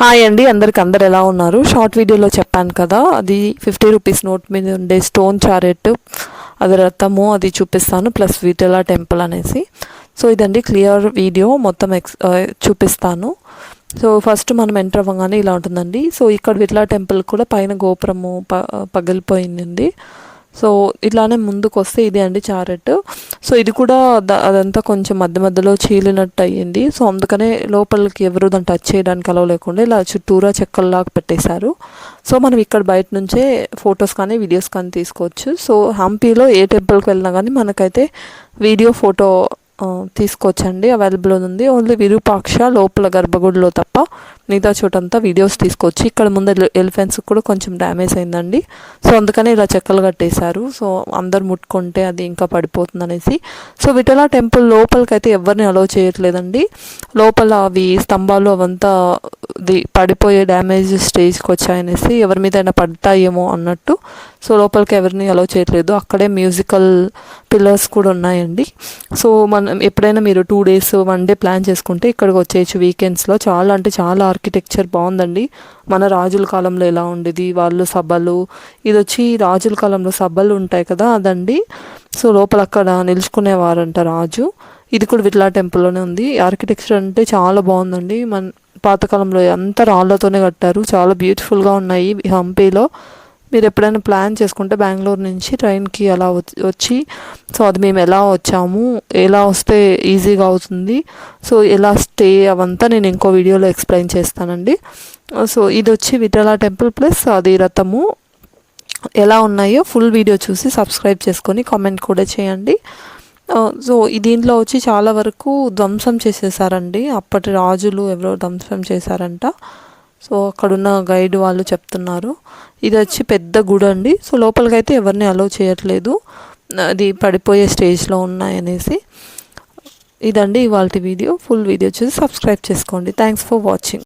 Hi అండి అందరికి అందరు ఎలా ఉన్నారు? షార్ట్ వీడియోలో చెప్పాను కదా అది ఫిఫ్టీ రూపీస్ నోట్ మీద ఉండే స్టోన్ చారెట్ అది రథము అది చూపిస్తాను ప్లస్ వీటలా టెంపుల్ అనేసి. సో ఇదండి క్లియర్ వీడియో మొత్తం ఎక్స్ చూపిస్తాను. సో ఫస్ట్ మనం ఎంటర్ అవ్వగానే ఇలా ఉంటుందండి. సో ఇక్కడ విట్లా టెంపుల్ కూడా పైన గోపురము ప పగిలిపోయింది సో ఇట్లానే ముందుకు వస్తే ఇది అండి చారెట్ సో ఇది కూడా అదంతా కొంచెం మధ్య మధ్యలో చీలినట్టు అయ్యింది సో అందుకనే లోపలికి ఎవరు దాన్ని టచ్ చేయడానికి అలవ లేకుండా ఇలా చుట్టూరా చెక్కల్లాగా పెట్టేశారు. సో మనం ఇక్కడ బయట నుంచే ఫొటోస్ కానీ వీడియోస్ కానీ తీసుకోవచ్చు. సో హంపీలో ఏ టెంపుల్కి వెళ్ళినా కానీ మనకైతే వీడియో ఫోటో తీసుకోవచ్చండి అవైలబుల్ ఉంది. ఓన్లీ విరూపాక్ష లోపల గర్భగుడిలో తప్ప మిగతా చోటంతా వీడియోస్ తీసుకోవచ్చు ఇక్కడ ముందు ఎలిఫెంట్స్ కూడా కొంచెం డ్యామేజ్ అయిందండి. సో అందుకని ఇలా చెక్కలు కట్టేశారు. సో అందరు ముట్టుకుంటే అది ఇంకా పడిపోతుంది అనేసి సో విఠల టెంపుల్ లోపలికైతే ఎవరిని అలౌ చేయట్లేదండి. లోపల అవి స్తంభాలు అవంతా పడిపోయే డ్యామేజ్ స్టేజ్కి వచ్చాయనేసి ఎవరి మీద అయినా పడతాయేమో అన్నట్టు సో లోపలికి ఎవరిని అలౌ చేయట్లేదు. అక్కడే మ్యూజికల్ పిల్లర్స్ కూడా ఉన్నాయండి. సో మనం ఎప్పుడైనా మీరు two days one day plan చేసుకుంటే ఇక్కడికి వచ్చేయచ్చు వీకెండ్స్లో చాలా అంటే చాలా ఆర్కిటెక్చర్ బాగుందండి. మన రాజుల కాలంలో ఎలా ఉండేది వాళ్ళు సభలు. ఇది వచ్చి రాజుల కాలంలో సభలు ఉంటాయి కదా అదండి. సో లోపల అక్కడ నిలుచుకునేవారంట రాజు. ఇది కూడా విట్లా టెంపుల్లోనే ఉంది. ఆర్కిటెక్చర్ అంటే చాలా బాగుందండి. మన పాతకాలంలో అంతా రాళ్ళతోనే కట్టారు. చాలా బ్యూటిఫుల్గా ఉన్నాయి హంపీలో. మీరు ఎప్పుడైనా ప్లాన్ చేసుకుంటే బెంగళూరు నుంచి ట్రైన్కి అలా వచ్చి- వచ్చి సో అది మేము ఎలా వచ్చాము ఎలా వస్తే ఈజీగా అవుతుంది సో ఎలా స్టే అవంతా నేను ఇంకో వీడియోలో ఎక్స్ప్లెయిన్ చేస్తానండి. సో ఇది వచ్చి విఠలా టెంపుల్ ప్లస్ అది రథము. ఎలా ఉన్నాయో ఫుల్ వీడియో చూసి సబ్స్క్రైబ్ చేసుకొని కామెంట్ కూడా చేయండి. సో దీంట్లో వచ్చి చాలా వరకు ధ్వంసం చేసేసారండి. అప్పటి రాజులు ఎవరో ధ్వంసం చేశారంట. సో అక్కడున్న గైడ్ వాళ్ళు చెప్తున్నారు. ఇది వచ్చి పెద్ద గుడి అండి. సో లోపలికైతే ఎవరిని అలో చేయట్లేదు. అది పడిపోయే స్టేజ్లో ఉన్నాయనేసి. ఇదండి ఇవాళ వీడియో. ఫుల్ వీడియో చూసి సబ్స్క్రైబ్ చేసుకోండి. Thanks for watching